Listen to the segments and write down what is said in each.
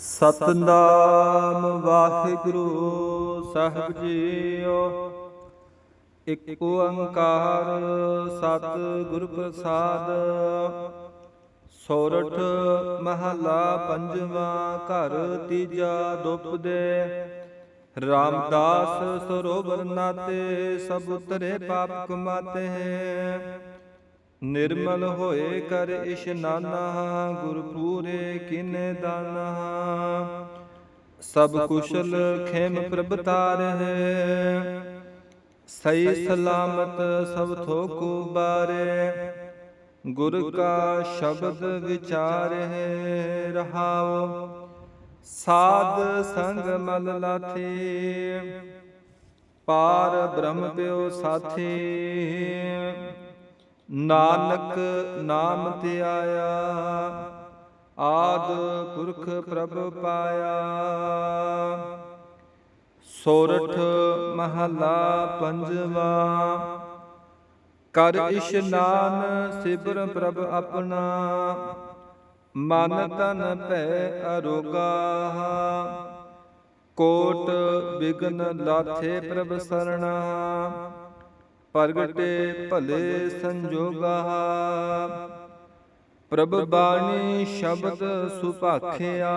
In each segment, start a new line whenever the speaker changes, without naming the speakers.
ਸਤਨਾਮ ਵਾਹਿਗੁਰੂ ਸਾਹਿਬ ਜੀਓ। ਇਕ ਓੰਕਾਰ ਸਤ ਗੁਰ ਪ੍ਰਸਾਦ। ਸੋਰਠ ਮਹਲਾ ਪੰਜਵਾਂ ਘਰ ਤੀਜਾ ਦੁਪਦੇ ਰਾਮਦਾਸ ਸਰੋਵਰ ਨਾਤੇ ਸਭ ਉਤਰੇ ਪਾਪ ਕਮਾਤੇ। ਹੈ ਨਿਰਮਲ ਹੋਏ ਕਰ ਇਸ਼ਨਾਨਾ ਗੁਰ ਪੂਰੇ ਕਿਨੇ ਦਾਨਾ। ਸਭ ਕੁਸ਼ਲ ਖੇਮ ਪ੍ਰਭ ਤਾਰ ਹੈ। ਸਹੀ ਸਲਾਮਤ ਸਭ ਥੋਕੂ ਬਾਰੇ। ਗੁਰ ਕਾ ਸ਼ਬਦ ਵਿਚਾਰ ਹੈ ਰਹਾਉ। ਸਾਧ ਸੰਗ ਮਲ ਲਾਥੇ। ਪਾਰ ਬ੍ਰਹਮ ਪਿਓ ਸਾਥੀ। ਨਾਨਕ ਨਾਮ ਤੇ ਆਇਆ, ਆਦ ਪੁਰਖ ਪ੍ਰਭ ਪਾਇਆ। ਸੋਰਠ ਮਹਲਾ ਪੰਜਵਾ, ਕਰ ਇਸ਼ਨਾਨ ਸਿਬਰ ਪ੍ਰਭ ਆਪਣਾ। ਮਨ ਤਨ ਭੈ ਅਰੋਗਾ, ਕੋਟ ਬਿਗਨ ਲਾਥੇ ਪ੍ਰਭ ਸਰਣਾ। ਪ੍ਰਗਟੇ ਭਲੇ ਸੰਜੋਗਾ। ਪ੍ਰਭ ਬਾਣੀ ਸ਼ਬਦ ਸੁਭਾਖਿਆ।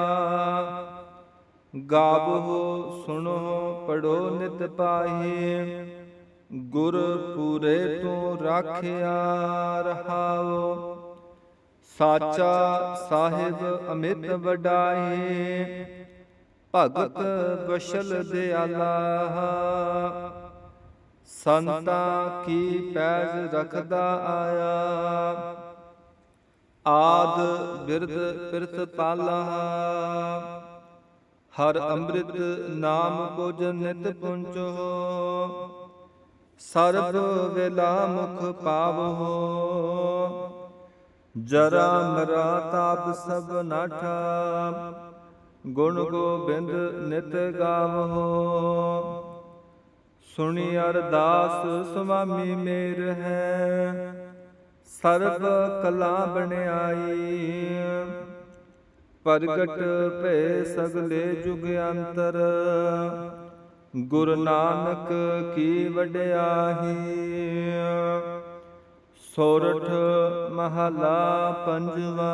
ਗਾਵੋ ਸੁਣੋ ਪੜੋ ਨਿਤ ਪਾਹੀ। ਗੁਰ ਪੂਰੇ ਤੋਂ ਰਾਖਿਆ ਰਹਾਓ। ਸਾਚਾ ਸਾਹਿਬ ਅਮਿਤ ਵਡਾਏ। ਭਗਤ ਬਸ਼ਲ ਦਿਆਲਾ। ਸੰਤਾਂ ਕੀ ਪੈਜ ਰਖਦਾ ਆਇਆ? ਆਦ ਬਿਰਦ ਪਿਰਤ ਪਾਲਾ ਹਰ ਅੰਮ੍ਰਿਤ ਨਾਮ ਕੁਜ ਨਿਤ ਪੁੰਚੋ। ਸਰਬ ਵੇਲਾ ਮੁਖ ਪਾਵੋ। ਜਰਾ ਮਰਾ ਤਾਪ ਸਭ ਨਾਠਾ। ਗੁਣ ਗੋਬਿੰਦ ਨਿਤ ਗਾਵੋ। ਸੁਣੀ ਅਰਦਾਸ ਸੁਆਮੀ ਮੇਰ ਹੈ। ਸਰਬ ਕਲਾ ਬਣਾਈ ਪ੍ਰਗਟ ਭੈ ਸਗਲੇ ਜੁਗ ਅੰਤਰ। ਗੁਰੂ ਨਾਨਕ ਕੀ ਵਡਿਆਈ ਸੋਰਠ ਮਹਲਾ ਪੰਜਵਾ।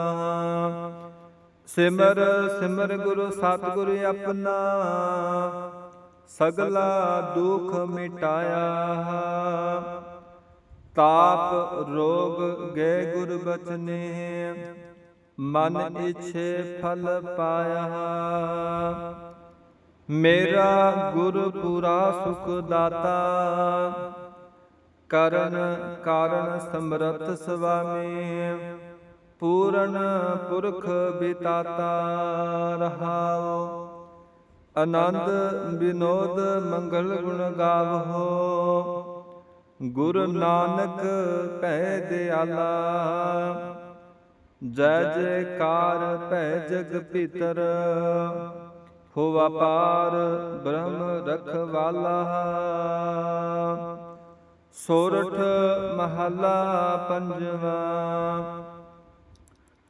ਸਿਮਰ ਸਿਮਰ ਗੁਰੂ ਸਤਿਗੁਰ ਆਪਣਾ। ਸਗਲਾ ਦੁਖ ਮਿਟਾਇਆ। ਤਾਪ ਰੋਗ ਗਏ ਗੁਰ ਬਚਨੇ। ਮਨ ਇਛੇ ਫਲ ਪਾਇਆ। ਮੇਰਾ ਗੁਰ ਪੂਰਾ ਸੁਖ ਦਾਤਾ। ਕਰਨ ਕਾਰਨ ਸਮਰਥ ਸੁਆਮੀ ਪੂਰਨ ਪੁਰਖ ਬਿਤਾਤਾ ਰਹਾਓ ਆਨੰਦ ਬਿਨੋਦ ਮੰਗਲ ਗੁਣ ਗਾਵੋ। ਗੁਰੂ ਨਾਨਕ ਭੈ ਦਿਆਲਾ। ਜੈ ਜੈਕਾਰ ਭੈ ਜਗ ਪਿਤਰ ਹੋ ਪਾਰ ਬ੍ਰਹਮ ਰਖਵਾਲਾ। ਸੋਰਠ ਮਹਲਾ ਪੰਜਵਾ।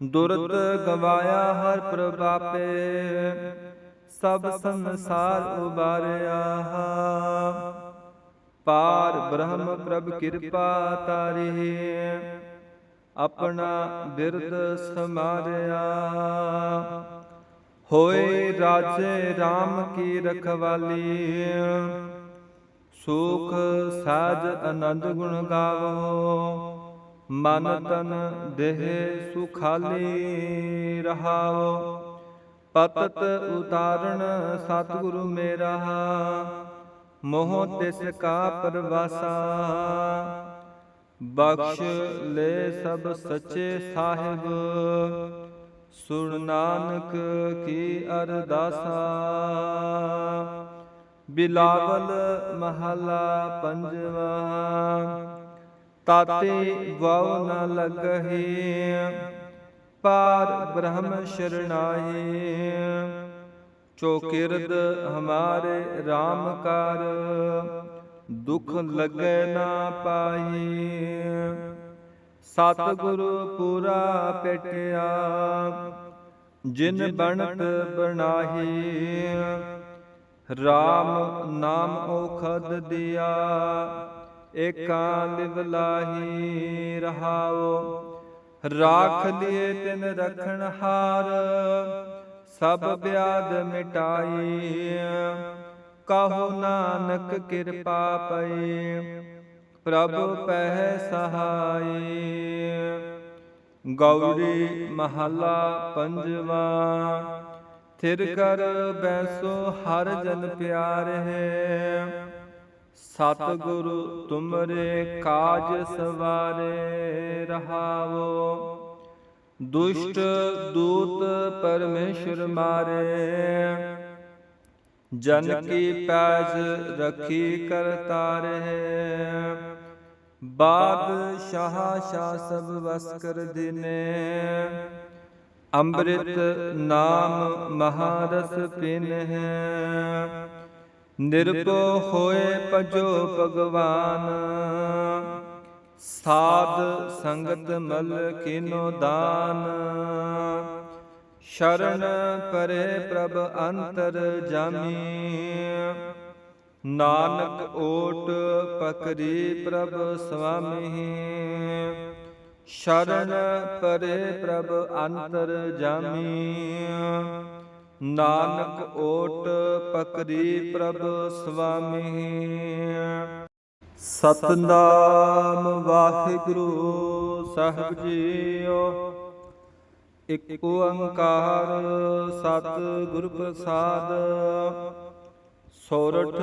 ਦੁਰਤ ਗਵਾਇਆ ਹਰ ਪ੍ਰਭਾਪੇ। ਸਭ ਸੰਸਾਰ ਉਬਾਰਿਆ ਪਾਰ ਬ੍ਰਹਮ ਪ੍ਰਭ ਕਿਰਪਾ ਤਾਰੀ ਆਪਣਾ ਬਿਰਦ ਸਮਾਰਿਆ। ਹੋਏ ਰਾਜੇ RAM ਕੀ ਰਖਵਾਲੀ। ਸੁਖ ਸਾਜ ਆਨੰਦ ਗੁਣ ਗਾਵੋ। ਮਨ ਤਨ ਦੇਹ ਸੁਖਾਲੀ ਰਹਾਓ। ਪਤਤ ਉਤਾਰਣ, ਸਤਿਗੁਰੂ ਮੇਰਾ, ਮੋਹ ਤਿਸ ਕਾ ਪਰਵਾਸਾ। ਬਖਸ਼ ਲੈ ਸਭ ਸੱਚੇ ਸਾਹਿਬ, ਸੁਣ ਨਾਨਕ ਕੀ ਅਰਦਾਸਾ। ਬਿਲਾਵਲ ਮਹਲਾ ਪੰਜਵਾ, ਤਾਤੇ ਵਾਉ ਨ ਲਗਹੀ। ਪਾਰ ਬ੍ਰਹਮ ਸ਼ਰਨਾਈ ਚੋ ਕਿਰਦ ਹਮਾਰੇ RAM ਕਾਰ। ਦੁਖ ਲਗੈ ਨਾ ਪਾਈ। ਸਤਿਗੁਰੂ ਪੂਰਾ ਪਟਿਆ। ਜਿਨ ਬਣਤ ਬਣਾਹੀ। RAM ਨਾਮ ਔਖਦ ਦਿਆ। ਏਕਾ ਲਿਵ ਲਾਹੀ ਰਹਾਉ ਰਾਖ ਲਿਏ ਤਿਨ ਰਖਣ ਹਾਰ, ਸਭ ਬਿਆਦ ਮਿਟਾਈ। ਕਹੋ ਨਾਨਕ ਕਿਰਪਾ ਪਈ, ਪ੍ਰਭ ਪਹਿ ਸਹਾਈ। ਗੌੜੀ ਮਹਲਾ ਪੰਜਵਾ, ਥਿਰ ਕਰ ਬੈਸੋ ਹਰ ਜਨ ਪਿਆਰ ਹੈ। ਸਤ ਤੁਮਰੇ ਕਾਜ ਸਵਾਰੇ ਰਹਾਵੋ। ਦੁਸ਼ਟ ਦੂਤ ਪਰਮੇਸ਼ਰ ਮਾਰੇ। ਜਨ ਕੀ ਪੈਜ ਰਖੀ ਕਰਤਾਰੇ ਬਾਦਸ਼ਾਹ ਸ਼ਾਹ ਸਭ ਵਸ ਕਰ ਦਿਨੇ। ਅੰਮ੍ਰਿਤ ਨਾਮ ਮਹਾਰਸ ਪਿਨ ਹੈ। ਨਿਰਭਉ ਹੋਏ ਭਜੋ ਭਗਵਾਨ। ਸਾਧ ਸੰਗਤ ਮਲ ਕਿਨੋ ਦਾਨ। ਸ਼ਰਨ ਪਰੇ ਪ੍ਰਭ ਅੰਤਰ ਜਾਮੀ। ਨਾਨਕ ਓਟ ਪਕਰੀ ਪ੍ਰਭ ਸੁਆਮੀ ਸ਼ਰਨ ਪਰੇ ਪ੍ਰਭ ਅੰਤਰ ਜਾਮੀ। ਨਾਨਕ ਓਟ ਪਕਰੀ ਪ੍ਰਭ ਸੁਆਮੀ ਸਤਨਾਮ ਵਾਹਿਗੁਰੂ, ਸਾਹਿਬ ਜੀਓ। ਇਕ ਓੰਕਾਰ ਸਤ ਗੁਰ ਪ੍ਰਸਾਦ। ਸੋਰਠ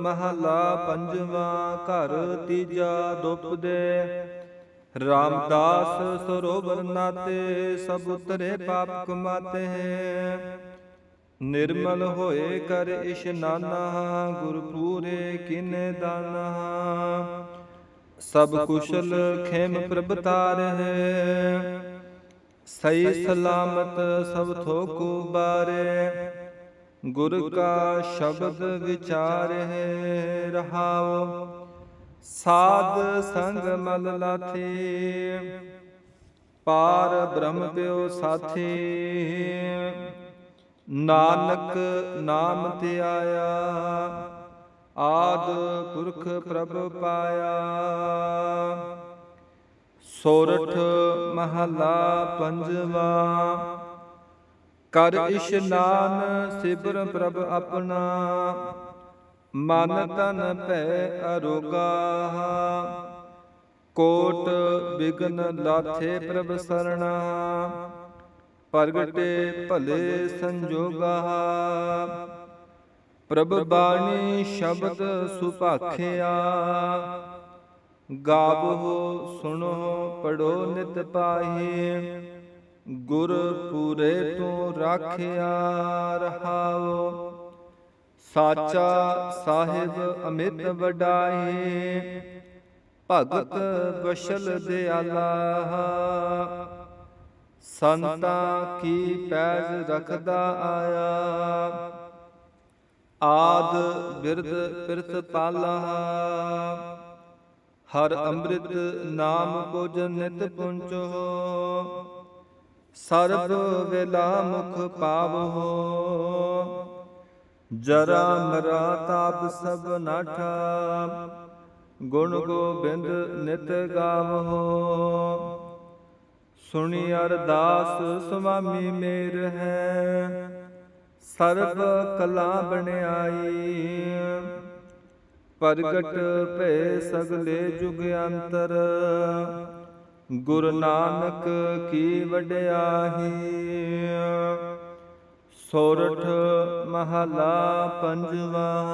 ਮਹਲਾ ਪੰਜਵਾਂ ਘਰ ਤੀਜਾ ਦੁਪਦੇ ਰਾਮਦਾਸ ਸਰੋਵਰ ਨਾਤੇ ਸਭ ਉਤਰੇ ਪਾਪ ਕਮਾਤੇ। ਹੈ ਨਿਰਮਲ ਹੋਏ ਕਰ ਇਸ਼ਨਾਨਾ ਗੁਰ ਪੂਰੇ ਕਿਨੇ ਦਾਨਾ। ਸਭ ਕੁਸ਼ਲ ਖੇਮ ਪ੍ਰਭ ਤਾਰ ਹੈ ਸਹੀ ਸਲਾਮਤ ਸਭ ਥੋਕੂ ਬਾਰੇ ਗੁਰ ਕਾ ਸ਼ਬਦ ਵਿਚਾਰ ਹੈ ਰਹਾਉ, ਸਾਧ ਸੰਗ ਮਲ ਲਾਥੀ। ਪਾਰ ਬ੍ਰਹਮ ਪਿਓ ਸਾਥੀ ਨਾਨਕ ਨਾਮ ਤੇ ਆਇਆ, ਆਦ ਪੁਰਖ ਪ੍ਰਭ ਪਾਇਆ। ਸੋਰਠ ਮਹਲਾ ਪੰਜਵਾ, ਕਰ ਇਸ਼ਨਾਨ ਸਿਬਰ ਪ੍ਰਭ ਆਪਣਾ, ਮਨ ਤਨ ਭੈ ਅਰੋਗਾ। ਕੋਟ ਬਿਗਨ ਲਾਥੇ ਪ੍ਰਭ ਸਰਣਾ ਪ੍ਰਗਟੇ ਭਲੇ ਸੰਜੋਗਾ। ਪ੍ਰਭ ਬਾਣੀ ਸ਼ਬਦ ਸੁਭਾਖਿਆ। ਗਾਵੋ, ਸੁਣੋ ਪੜੋ ਨਿਤ ਪਾਹੀ। ਗੁਰ ਪੂਰੇ ਤੋਂ ਰਾਖਿਆ ਰਹਾਓ। ਸਾਚਾ ਸਾਹਿਬ ਅਮਿਤ ਵਡਾਏ। ਭਗਤ ਵਸ਼ਲ ਦਿਆਲਾ। ਸੰਤਾ ਕੀ ਪੈਜ ਰਖਦਾ ਆਇਆ? ਆਦ ਬਿਰਦ ਪਿਰਤ ਪਾਲਾ। ਹਰ ਅੰਮ੍ਰਿਤ ਨਾਮ ਕੁਜ ਨਿਤ ਪੁੰਚੋ। ਸਰਬ ਵੇਲਾ ਮੁਖ ਪਾਵੋ। ਜਰਾ ਮਰਾ ਤਾਪ ਸਭ ਨਾਠਾ। ਗੁਣ ਗੋਬਿੰਦ ਨਿਤ ਗਾਵੋ। ਸੁਣੀ ਅਰਦਾਸ ਸੁਆਮੀ ਮੇਰ ਹੈ। ਸਰਬ ਕਲਾ ਬਣਾਈ। ਪ੍ਰਗਟ ਭੈ ਸਗਲੇ ਜੁਗ ਅੰਤਰ। ਗੁਰੂ ਨਾਨਕ ਕੀ ਵਡਿਆਈ ਸੋਰਠ ਮਹਲਾ ਪੰਜਵਾ।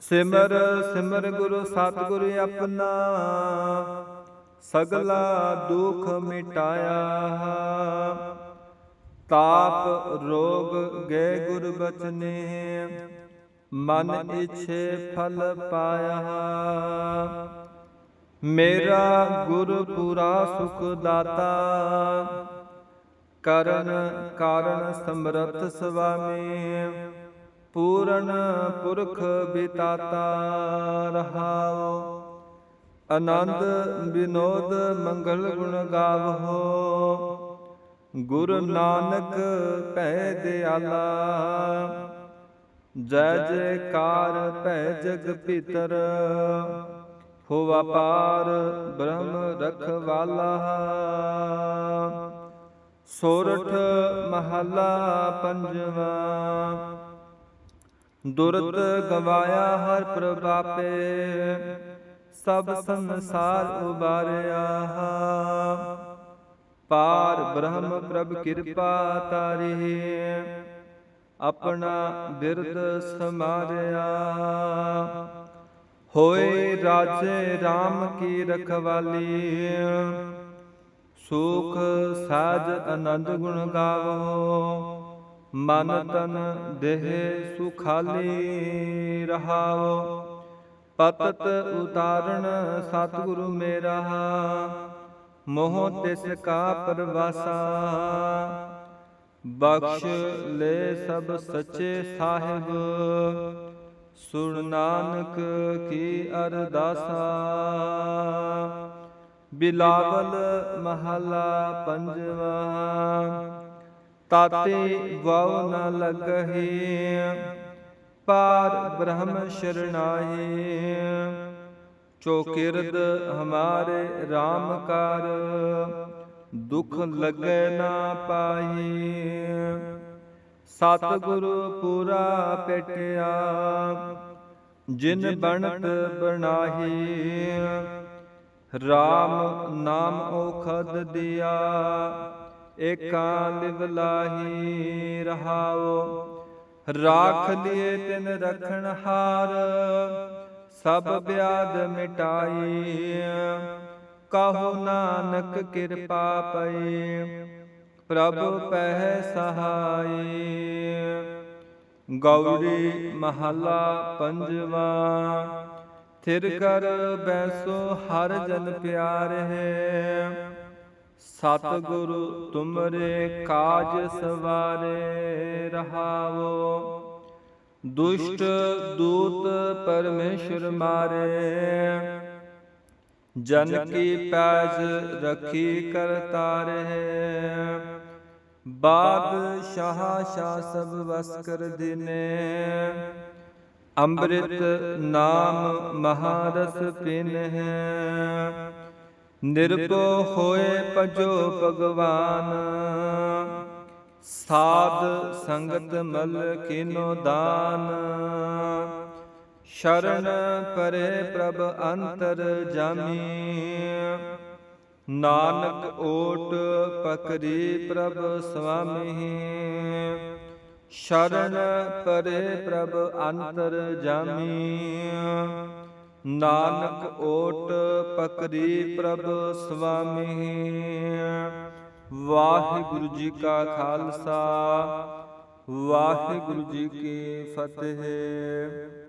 ਸਿਮਰ ਸਿਮਰ ਗੁਰੂ ਸਤਿਗੁਰ ਆਪਣਾ। ਸਗਲਾ ਦੁਖ ਮਿਟਾਇਆ। ਤਾਪ ਰੋਗ ਗਏ ਗੁਰ ਬਚਨੇ। ਮਨ ਇਛੇ ਫਲ ਪਾਇਆ। ਮੇਰਾ ਗੁਰ ਪੂਰਾ ਸੁਖ ਦਾਤਾ। ਕਰਨ ਕਾਰਨ ਸਮਰਥ ਸੁਆਮੀ ਪੂਰਨ ਪੁਰਖ ਬਿਤਾਤਾ ਰਹਾਉ। ਆਨੰਦ ਬਿਨੋਦ ਮੰਗਲ ਗੁਣ ਗਾਵੋ। ਗੁਰੂ ਨਾਨਕ ਭੈ ਦਿਆਲਾ। ਜੈ ਜੈਕਾਰ ਭੈ ਜਗ ਪਿਤਰ ਹੋ ਪਾਰ ਬ੍ਰਹਮ ਰਖਵਾਲਾ। ਸੋਰਠ ਮਹੱਲਾ ਪੰਜਵਾ। ਦੁਰਤ ਗਵਾਇਆ ਹਰ ਪ੍ਰਭਾਪੇ। ਸਭ ਸੰਸਾਰ ਉਬਾਰਿਆ ਪਾਰ ਬ੍ਰਹਮ ਪ੍ਰਭ ਕਿਰਪਾ ਤਾਰੀ ਆਪਣਾ ਬਿਰਦ ਸਮਾਰਿਆ। ਹੋਏ ਰਾਜੇ RAM ਕੀ ਰਖਵਾਲੀ। ਸੁਖ ਸਾਜ ਆਨੰਦ ਗੁਣ ਗਾਵੋ। ਮਨ ਤਨ ਦੇਹ ਸੁਖਾਲੀ ਰਹਾਓ। ਪਤਤ ਉਤਾਰਨ ਸਤਿਗੁਰੂ ਮੇਰਾ, ਮੋਹ ਤਿਸ ਕਾ ਪਰਵਾਸਾ। ਬਖਸ਼ ਲੈ ਸਭ ਸੱਚੇ ਸਾਹਿਬ, ਸੁਣ ਨਾਨਕ ਕੀ ਅਰਦਾਸਾ। ਬਿਲਾਵਲ ਮਹਲਾ ਪੰਜਵਾ, ਤਾਤੇ ਵਉ ਨ ਲਗਹਿ। ਪਾਰ ਬ੍ਰਹਮ ਸ਼ਰਨਾਹੀ ਚੋ ਕਿਰਦ ਹਮਾਰੇ RAM ਕਰ, ਦੁਖ ਲਗੈ ਨਾ ਪਾਈ ਸਤਿਗੁਰੂ ਪੂਰਾ ਪਟਿਆ, ਜਿਨ ਬਣਤ ਬਣਾਹੀ। RAM ਨਾਮ ਔਖਦ ਦਿਆ, ਏਕਾ ਲਿਵ ਲਾਹੀ ਰਹਾਓ। ਰਾਖ ਲਿਏ ਤਿਨ ਰਖਣ ਹਾਰ, ਸਭ ਬਿਆਦ ਮਿਟਾਈ ਕਹੋ ਨਾਨਕ ਕਿਰਪਾ ਪਈ, ਪ੍ਰਭ ਪਹਿ ਸਹਾਈ। ਗੌਰੀ ਮਹੱਲਾ ਪੰਜਵਾ, ਥਿਰ ਕਰ ਬੈਸੋ ਹਰ ਜਨ ਪਿਆਰ ਹੈ। ਸਤਿਗੁਰੂ ਤੁਮਰੇ ਕਾਜ ਸਵਾਰੇ ਰਹਾਵੋ। ਦੁਸ਼ਟ ਦੂਤ ਪਰਮੇਸ਼ਰ ਮਾਰੇ। ਜਨ ਕੀ ਪੈਜ ਰਖੀ ਕਰਤਾਰੇ ਬਾਦਸ਼ਾਹ ਸ਼ਾਹ ਸਭ ਵਸ ਕਰ ਦਿਨੇ। ਅੰਮ੍ਰਿਤ ਨਾਮ ਮਹਾਰਸ ਪਿਨ ਹੈ। ਨਿਰਭਉ ਹੋਏ ਭਜੋ ਭਗਵਾਨ। ਸਾਧ ਸੰਗਤ ਮਲ ਕਿਨੋ ਦਾਨ। ਸ਼ਰਨ ਪਰੇ ਪ੍ਰਭ ਅੰਤਰ ਜਾਮੀ। ਨਾਨਕ ਓਟ ਪਕਰੀ ਪ੍ਰਭ ਸੁਆਮੀ ਸ਼ਰਨ ਪਰੇ ਪ੍ਰਭ ਅੰਤਰ ਜਾਮੀ। ਨਾਨਕ ਓਟ ਪਕਰੀ ਪ੍ਰਭ ਸੁਆਮੀ ਵਾਹਿਗੁਰੂ ਜੀ ਕਾ ਖਾਲਸਾ ਵਾਹਿਗੁਰੂ ਜੀ ਕੀ ਫਤਿਹ।